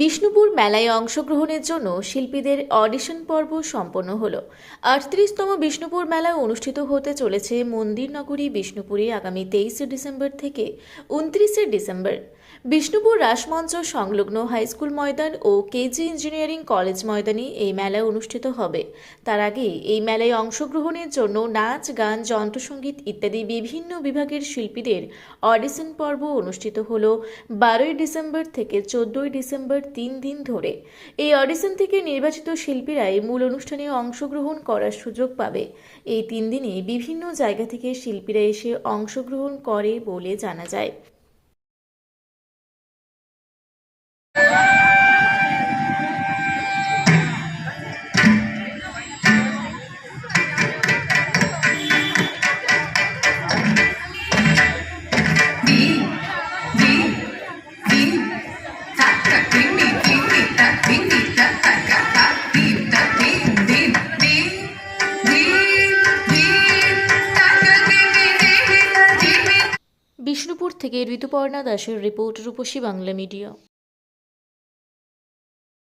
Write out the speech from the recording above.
বিষ্ণুপুর মেলায় অংশগ্রহণের জন্য শিল্পীদের অডিশন পর্ব সম্পন্ন হলো। আটত্রিশতম বিষ্ণুপুর মেলা অনুষ্ঠিত হতে চলেছে মন্দির নগরী বিষ্ণুপুরে আগামী তেইশে ডিসেম্বর থেকে উনত্রিশে ডিসেম্বর। বিষ্ণুপুর রাসমঞ্চ সংলগ্ন হাইস্কুল ময়দান ও কেজি ইঞ্জিনিয়ারিং কলেজ ময়দানে এই মেলা অনুষ্ঠিত হবে। তার আগে এই মেলায় অংশগ্রহণের জন্য নাচ, গান যন্ত্রসঙ্গীত ইত্যাদি বিভিন্ন বিভাগের শিল্পীদের অডিশন পর্ব অনুষ্ঠিত হল বারোই ডিসেম্বর থেকে চোদ্দই ডিসেম্বর তিন দিন ধরে। এই অডিশন থেকে নির্বাচিত শিল্পীরাই মূল অনুষ্ঠানে অংশগ্রহণ করার সুযোগ পাবে। এই তিন দিনে বিভিন্ন জায়গা থেকে শিল্পীরা এসে অংশগ্রহণ করে বলে জানা যায়। বিষ্ণুপুর থেকে ঋতুপর্ণা দাসের রিপোর্ট রূপসী বাংলা মিডিয়া।